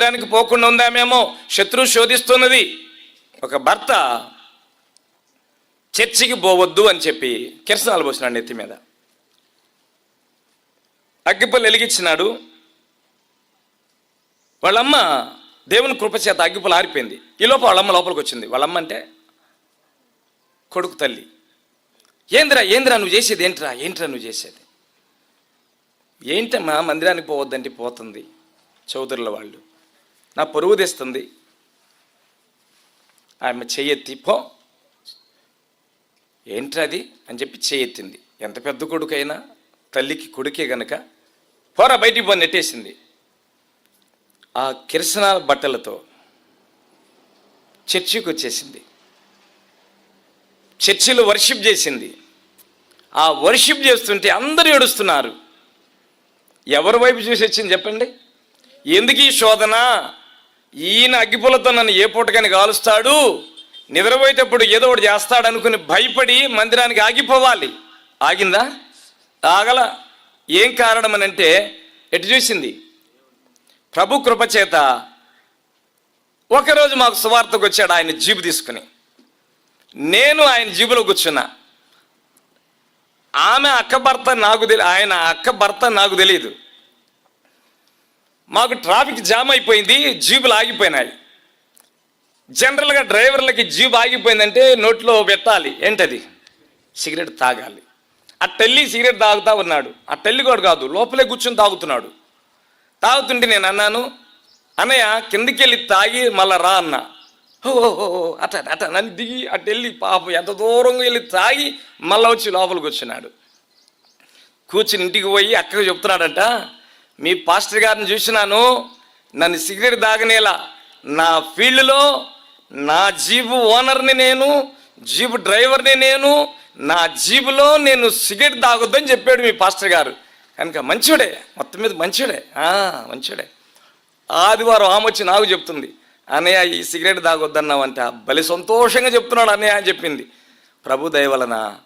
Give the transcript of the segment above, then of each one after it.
మందిరానికి పోకుండా ఉందామేమో శత్రువు శోధిస్తున్నది. ఒక భర్త చర్చికి పోవద్దు అని చెప్పి కిరసనాలు పోసినాడు నెత్తి మీద. అగ్గిపల్లి వెలిగించినాడు. వాళ్ళమ్మ దేవుని కృపచేత అగ్గిపులు ఆరిపోయింది. ఈ లోపల వాళ్ళమ్మ లోపలికి వచ్చింది. వాళ్ళమ్మ అంటే కొడుకు తల్లి. ఏందిరా ఏందిరా నువ్వు చేసేది? ఏంట్రా ఏంట్రా నువ్వు చేసేది? ఏంటమ్మా మందిరానికి పోవద్దంటే పోతుంది. చౌదరుల వాళ్ళు. నా పొరుగు తెస్తుంది. ఆమె చెయ్యెత్తి పో. ఏంటి అది? అని చెప్పి చెయ్యెత్తింది ఎంత పెద్ద కొడుకైనా తల్లికి కొడుకే గనక పోరా బయటికి పో నెట్టేసింది. ఆ కిరసనాల బట్టలతో చర్చికి వచ్చేసింది. చర్చిలో వర్షిప్ చేసింది. ఆ వర్షిప్ చేస్తుంటే అందరూ ఏడుస్తున్నారు. ఎవరి వైపు చూసి వచ్చింది చెప్పండి? ఎందుకు ఈ శోధన? ఈయన అగ్గిపులతో నన్ను ఏ పూటకని కాలుస్తాడు. నిద్రపోయేటప్పుడు ఏదో ఒకటి చేస్తాడు అనుకుని భయపడి మందిరానికి ఆగిపోవాలి. ఆగిందా? ఆగల. ఏం కారణం అని అంటే ఎటు చూసింది? ప్రభు కృపచేత ఒకరోజు మాకు సువార్తకు వచ్చాడు ఆయన జీబు తీసుకుని. నేను ఆయన జీబులో కూర్చున్నా. ఆమె అక్క భర్త నాకు తెలి ఆయన అక్క భర్త నాకు తెలియదు మాకు ట్రాఫిక్ జామ్ అయిపోయింది జీబులు ఆగిపోయినాయి. జనరల్గా డ్రైవర్లకి జీబు ఆగిపోయిందంటే నోట్లో పెట్టాలి ఏంటది? సిగరెట్ తాగాలి. ఆ టెల్లి సిగరెట్ తాగుతా ఉన్నాడు. ఆ టెల్లి కూడా కాదు లోపలే కూర్చొని తాగుతున్నాడు. తాగుతుంటే నేను అన్నాను అన్నయ్య కిందకి వెళ్ళి తాగి మళ్ళా రా అన్న. ఓ అట అట నన్ను దిగి అటు వెళ్ళి పాప ఎంత దూరంగా వెళ్ళి తాగి మళ్ళీ వచ్చి లోపలికి వచ్చినాడు. కూర్చుని ఇంటికి పోయి అక్కడికి చెప్తున్నాడంట మీ పాస్టర్ గారిని చూసినాను నన్ను సిగరెట్ తాగనేలా. నా ఫీల్డ్లో నా జీబు ఓనర్ని నేను జీబు డ్రైవర్ని నేను నా జీబులో నేను సిగరెట్ తాగొద్దని చెప్పాడు మీ పాస్టర్ గారు. కనుక మంచోడే మొత్తం మీద మంచోడే. మంచివాడే మంచోడే. ఆదివారం ఆమె వచ్చి నాకు చెప్తుంది అన్నయ్య ఈ సిగరెట్ తాగొద్దన్నావంట. భలే సంతోషంగా చెప్తున్నాడు అన్నయ్య అని చెప్పింది. ప్రభు దయ వలన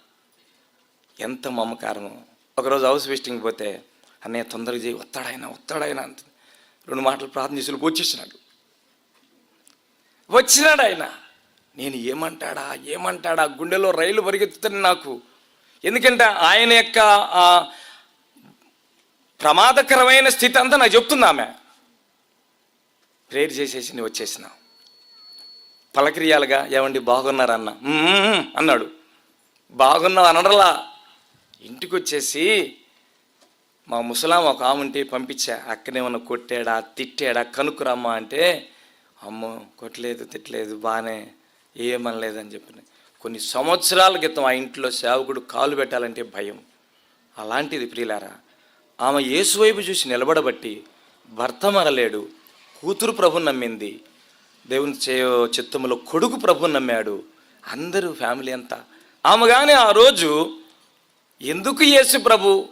ఎంత మమకారము. ఒకరోజు హౌస్ విజిటింగ్ పోతే అన్నయ్య తొందరగా చేయి వస్తాడాయన వస్తాడాయన అంటుంది. రెండు మాటలు ప్రార్థన చేసి వచ్చేసినాడు. వచ్చినాడు ఆయన. నేను ఏమంటాడా ఏమంటాడా గుండెలో రైలు పరిగెత్తుతుంది నాకు. ఎందుకంటే ఆయన యొక్క ప్రమాదకరమైన స్థితి అంతా నాకు చెప్తుంది ఆమె. ప్రేయర్ చేసేసి నేను వచ్చేసిన. పలక్రియాలుగా ఏమండి బాగున్నారన్న అన్నాడు. బాగున్నావు అనడలా. ఇంటికి వచ్చేసి మా ముసలాం ఒక ఆమె పంపించా పంపించా అక్కనేమన్నా కొట్టాడా తిట్టాడా కనుక్కురమ్మా అంటే అమ్మో కొట్టలేదు తిట్టలేదు బాగానే ఏమనలేదని చెప్పిన. కొన్ని సంవత్సరాల క్రితం ఆ ఇంట్లో సేవకుడు కాలు పెట్టాలంటే భయం. అలాంటిది ప్రియులారా ఆమె యేసు వైపు చూసి నిలబడబట్టి భర్త మరలేడు కూతురు ప్రభు నమ్మింది దేవుని చే చిత్తములో కొడుకు ప్రభు నమ్మాడు అందరూ ఫ్యామిలీ అంతా. ఆమె కానీ ఆ రోజు ఎందుకు యేసు ప్రభు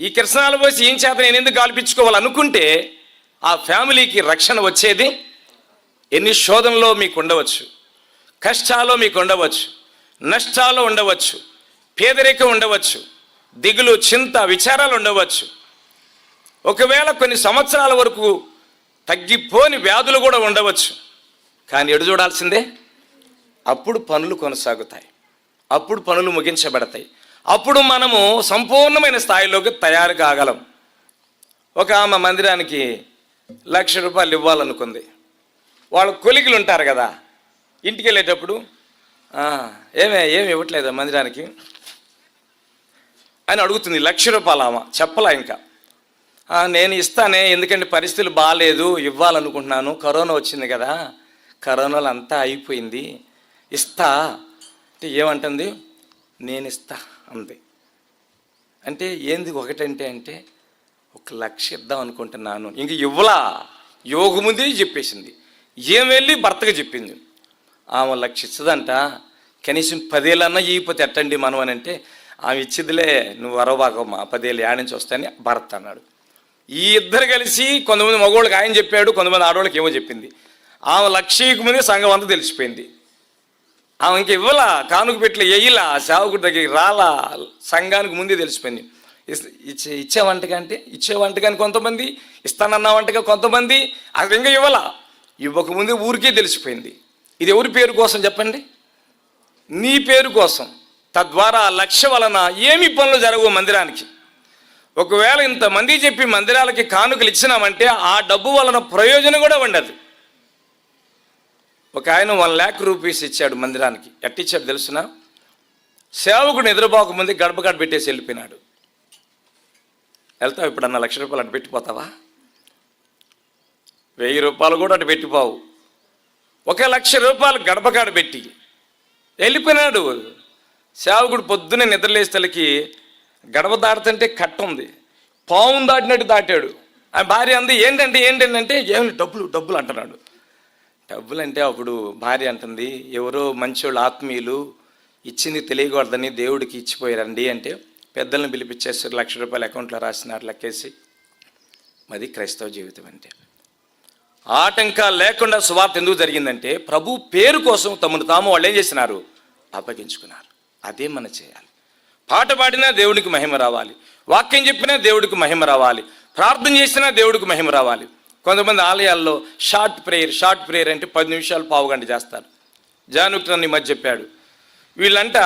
ఈ కిరసనాలు పోసి ఏం చేత నేను ఎందుకు గాల్పించుకోవాలి అనుకుంటే ఆ ఫ్యామిలీకి రక్షణ వచ్చేది ఎన్ని శోధనలో మీకు ఉండవచ్చు కష్టాలు మీకు ఉండవచ్చు నష్టాలు ఉండవచ్చు పేదరికం ఉండవచ్చు దిగులు చింత విచారాలు ఉండవచ్చు. ఒకవేళ కొన్ని సంవత్సరాల వరకు తగ్గిపోని వ్యాధులు కూడా ఉండవచ్చు. కానీ ఎడు చూడాల్సిందే? అప్పుడు పనులు కొనసాగుతాయి. అప్పుడు పనులు ముగించబడతాయి. అప్పుడు మనము సంపూర్ణమైన స్థాయిలోకి తయారు కాగలం. ఒక ఆమె మందిరానికి లక్ష రూపాయలు ఇవ్వాలనుకుంది. వాళ్ళ కొలికలు ఉంటారు కదా ఇంటికి వెళ్ళేటప్పుడు ఏమే ఏమి ఇవ్వట్లేదు మందిరానికి? అని అడుగుతుంది లక్ష రూపాయలు ఆమె చెప్పలా ఇంకా. నేను ఇస్తానే ఎందుకంటే పరిస్థితులు బాగాలేదు ఇవ్వాలనుకుంటున్నాను. కరోనా వచ్చింది కదా కరోనాలో అంతా అయిపోయింది. ఇస్తా. అంటే ఏమంటుంది? నేను ఇస్తా అంది. అంటే ఏంది ఒకటంటే అంటే ఒక లక్ష ఇద్దాం అనుకుంటున్నాను. ఇంక ఇవ్వలా. యోగ ముందే చెప్పేసింది. ఏం వెళ్ళి భర్తగా చెప్పింది. ఆమె లక్ష ఇచ్చదంట. కనీసం పదేళ్ళన్నా ఇవ్వకపోతే ఎట్టండి మనం అని అంటే ఆమె ఇచ్చిదిలే నువ్వు వరవాగమ్మా పదేళ్ళు యాడ్ నుంచి వస్తాయని భర్త అన్నాడు. ఈ ఇద్దరు కలిసి కొంతమంది మగవాళ్ళకి ఆయన చెప్పాడు కొంతమంది ఆడవాళ్ళకి ఏమో చెప్పింది. ఆమె లక్షకు ముందే సంఘం అంతా తెలిసిపోయింది. ఆమె ఇంక ఇవ్వలా కానుక పెట్ల వేయలా సేవకుడి దగ్గరికి రాలా సంఘానికి ముందే తెలిసిపోయింది. ఇచ్చే ఇచ్చే వంటకంటే ఇచ్చే వంటకానికి కొంతమంది ఇస్తానన్న వంటగా కొంతమంది అది ఇంకా ఇవ్వాల. ఇవ్వకముందే ఊరికే తెలిసిపోయింది. ఇది ఎవరి పేరు కోసం చెప్పండి? నీ పేరు కోసం. తద్వారా లక్ష్య వలన ఏమి పనులు జరగవు మందిరానికి. ఒకవేళ ఇంతమంది చెప్పి మందిరాలకి కానుకలు ఇచ్చినామంటే ఆ డబ్బు వలన ప్రయోజనం కూడా ఉండదు. ఒక ఆయన వన్ ల్యాక్ రూపీస్ ఇచ్చాడు మందిరానికి. ఎట్టిచ్చాడు తెలుసునా? సేవకుడు నిద్రపోకముందే గడప గడప పెట్టేసి వెళ్ళిపోయినాడు. వెళ్తావు ఇప్పుడు అన్న లక్ష రూపాయలు అటు పెట్టిపోతావా? వెయ్యి రూపాయలు కూడా అటు పెట్టిపోవు. ఒక లక్ష రూపాయలు గడపకాడ పెట్టి వెళ్ళిపోయినాడు. సేవకుడు పొద్దున్నే నిద్రలేస్తలకి గడప దాడుతుంటే కట్ట ఉంది. పావును దాటినట్టు దాటాడు. ఆ భార్య అంది ఏంటంటే ఏంటంటే ఏమి డబ్బులు డబ్బులు అంటున్నాడు. డబ్బులు అంటే అప్పుడు భార్య అంటుంది ఎవరో మంచోళ్ళు ఆత్మీయులు ఇచ్చింది తెలియకూడదని దేవుడికి ఇచ్చిపోయారండి అంటే పెద్దలను పిలిపించేస్తారు లక్ష రూపాయలు అకౌంట్లో రాసినారు లెక్కేసి. అది క్రైస్తవ జీవితం అంటే. ఆటంకాలు లేకుండా సువార్త ఎందుకు జరిగిందంటే ప్రభు పేరు కోసం తమను తాము వాళ్ళు ఏం చేసినారు? అప్పగించుకున్నారు. అదే మనం చేయాలి. పాట పాడినా దేవుడికి మహిమ రావాలి. వాక్యం చెప్పినా దేవుడికి మహిమ రావాలి. ప్రార్థన చేసినా దేవుడికి మహిమ రావాలి. కొంతమంది ఆలయాల్లో షార్ట్ ప్రేయర్ షార్ట్ ప్రేయర్ అంటే పది నిమిషాలు పావుగంట చేస్తారు. జానుక్ ఈ మధ్య చెప్పాడు. వీళ్ళంట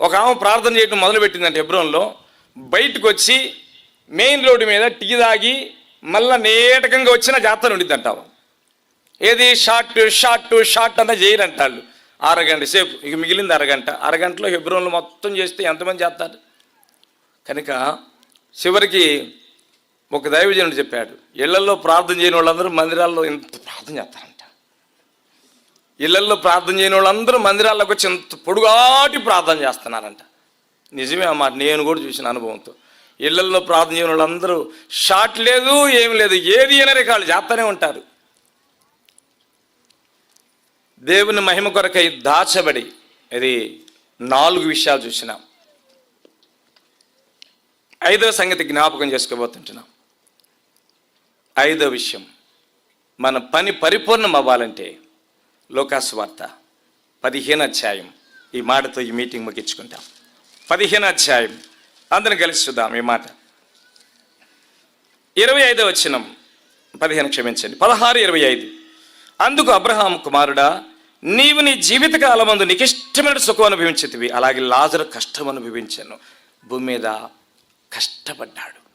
ఒక ఆమె ప్రార్థన చేయడం మొదలుపెట్టిందంట హెబ్రోన్లో. బయటకు వచ్చి మెయిన్ రోడ్డు మీద టీ తాగి మళ్ళా నేటకంగా వచ్చిన జాతర ఉండిద్దంట ఏది? షార్ట్ షార్ట్ షార్ట్ అన్న చేయరంటాళ్ళు అరగంట సేపు ఇక మిగిలింది అరగంట. అరగంటలో హెబ్రోన్లు మొత్తం చేస్తే ఎంతమంది చేస్తారు? కనుక చివరికి ఒక దైవజనుడు చెప్పాడు ఇళ్ళలో ప్రార్థన చేయని వాళ్ళందరూ మందిరాల్లో ఇంత ప్రార్థన చేస్తారంట. ఇళ్ళలో ప్రార్థన చేయని వాళ్ళందరూ మందిరాల్లోకి వచ్చి ఇంత పొడుగాటి ప్రార్థన చేస్తున్నారంట. నిజమే అన్నమాట నేను కూడా చూసిన అనుభవంతో. ఇళ్ళలో ప్రార్థన చేయని వాళ్ళందరూ షాట్ లేదు ఏం లేదు ఏది అయినా కాళ్ళు చేస్తూనే ఉంటారు. దేవుని మహిమ కొరకై దాచబడి ఇది నాలుగు విషయాలు చూసినాం. ఐదో సంగతి జ్ఞాపకం చేసుకోబోతుంటున్నాం. ఐదో విషయం. మన పని పరిపూర్ణం అవ్వాలంటే లోకాసు వార్త పదిహేను అధ్యాయం. ఈ మాటతో ఈ మీటింగ్ ముగించుకుంటాం. పదిహేను అధ్యాయం. అందరం కలిసి చూద్దాం ఈ మాట. ఇరవై ఐదో వచ్చినం పదిహేను క్షమించండి. పదహారు ఇరవై ఐదు. అందుకు అబ్రహాం కుమారుడా నీవు నీ జీవితకాలమందు నీకు ఇష్టమైన సుఖం అనుభవించేతివి. అలాగే లాజరు కష్టం అనుభవించాను. భూమి మీద కష్టపడ్డాడు.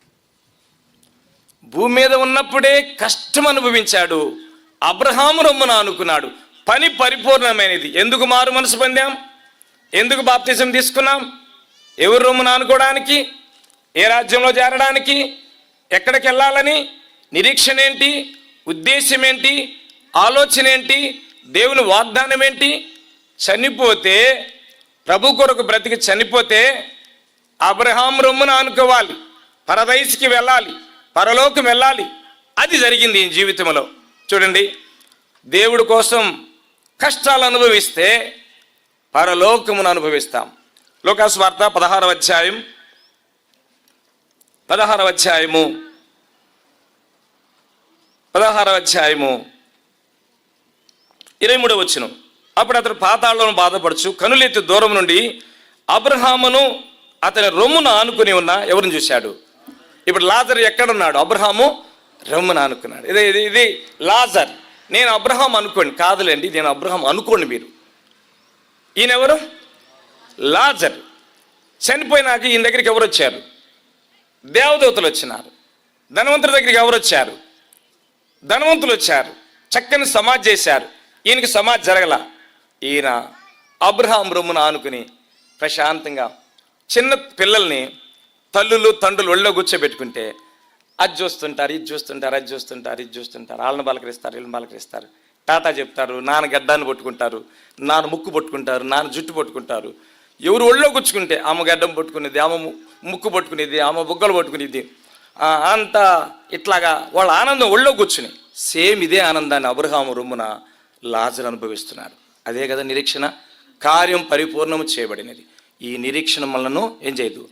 భూమి మీద ఉన్నప్పుడే కష్టం అనుభవించాడు. అబ్రహాము రొమ్మున అనుకున్నాడు పని పరిపూర్ణమైనది. ఎందుకు మారు మనసు పొందాం? ఎందుకు బాప్తిజం తీసుకున్నాం? ఎవరు రొమ్మున అనుకోవడానికి ఏ రాజ్యంలో చేరడానికి? ఎక్కడికి వెళ్ళాలని? నిరీక్షణ ఏంటి? ఉద్దేశం ఏంటి? ఆలోచన ఏంటి? దేవుని వాగ్దానం ఏంటి? చనిపోతే ప్రభు కొరకు బ్రతికి చనిపోతే అబ్రహాం రొమ్మున అనుకోవాలి పరదైస్కి వెళ్ళాలి. పరలోకం వెళ్ళాలి. అది జరిగింది ఈ జీవితంలో. చూడండి దేవుడి కోసం కష్టాలు అనుభవిస్తే పరలోకమును అనుభవిస్తాం. లోకాస్వార్త పదహారవ అధ్యాయం పదహారవ అధ్యాయము పదహారవ అధ్యాయము ఇరవై మూడవ వచ్చిన అప్పుడు అతడు పాతాళంలో బాధపడుచు కనులెత్తి దూరం నుండి అబ్రహామును అతని రొమ్మును ఆనుకుని ఉన్న ఎవరిని చూశాడు? ఇప్పుడు లాజర్ ఎక్కడున్నాడు? అబ్రహాము రమ్మని ఆనుకున్నాడు ఇది ఇది ఇది లాజర్. నేను అబ్రహాం అనుకోండి. కాదులేండి నేను అబ్రహాం అనుకోండి మీరు. ఈయన ఎవరు లాజర్. చనిపోయినాక ఈయన దగ్గరికి ఎవరు వచ్చారు? దేవదేవతలు వచ్చినారు. ధనవంతుడి దగ్గరికి ఎవరు వచ్చారు? ధనవంతులు వచ్చారు. చక్కని సమాజ్ చేశారు. ఈయనకి సమాజ్ జరగల. ఈయన అబ్రహాం రొమ్మును ఆనుకుని ప్రశాంతంగా చిన్న పిల్లల్ని తల్లులు తండ్రులు ఒళ్ళో కూర్చోబెట్టుకుంటే అది చూస్తుంటారు ఇది చూస్తుంటారు అది చూస్తుంటారు ఇది చూస్తుంటారు. వాళ్ళని బలకరిస్తారు వీళ్ళని బలకరిస్తారు టాటా చెప్తారు నాన్న గడ్డాన్ని పట్టుకుంటారు నాన్న ముక్కు పట్టుకుంటారు నాన్న జుట్టు పట్టుకుంటారు. ఎవరు ఒళ్ళో కూర్చుకుంటే ఆమె గడ్డం పట్టుకునేది ఆమె ముక్కు పట్టుకునేది ఆమె బుగ్గలు పట్టుకునేది అంతా ఇట్లాగా వాళ్ళ ఆనందం ఒళ్ళో కూర్చుని. సేమ్ ఇదే ఆనందాన్ని అబ్రహాము రొమ్మున లాజర్ అనుభవిస్తున్నారు. అదే కదా నిరీక్షణ. కార్యం పరిపూర్ణము చేయబడినది. ఈ నిరీక్షణ మనను ఏం చేయదు?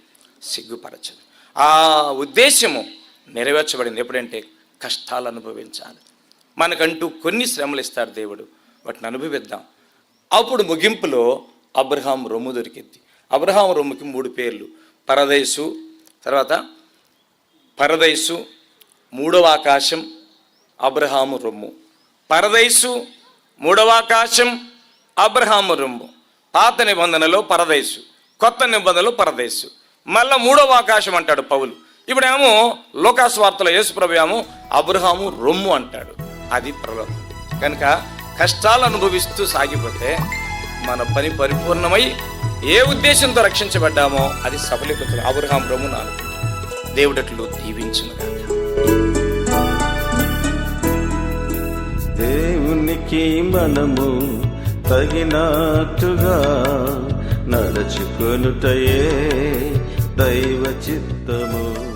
సిగ్గుపరచదు. ఆ ఉద్దేశము నెరవేర్చబడింది ఎప్పుడంటే కష్టాలు అనుభవించాలి. మనకంటూ కొన్ని శ్రమలు ఇస్తాడు దేవుడు. వాటిని అనుభవిద్దాం. అప్పుడు ముగింపులో అబ్రహాం రొమ్ము దొరికింది అబ్రహాం రొమ్ముకి మూడు పేర్లు. పరదేశు తర్వాత పరదైసు మూడవ ఆకాశం అబ్రహాము రొమ్ము. పరదైసు మూడవ ఆకాశం అబ్రహాము రొమ్ము. పాత నిబంధనలో పరదైసు కొత్త నిబంధనలో పరదైసు మళ్ళా మూడవ ఆకాశం అంటాడు పౌలు. ఇప్పుడేమో లోకాస్వార్తలో యేసుప్రభు ఏమో అబ్రహాము రొమ్ము అంటాడు. అది ప్రలోభం కనుక కష్టాలు అనుభవిస్తూ సాగిపోతే మన పని పరిపూర్ణమై ఏ ఉద్దేశంతో రక్షించబడ్డామో అది సఫలీకృతం అబ్రహాం రొమ్ము నాలుగు. దేవుడట్లు దీవించునుగా దేవునికి మనము తగినట్టుగా నడుచుకొనుటయే దైవ చిత్తము.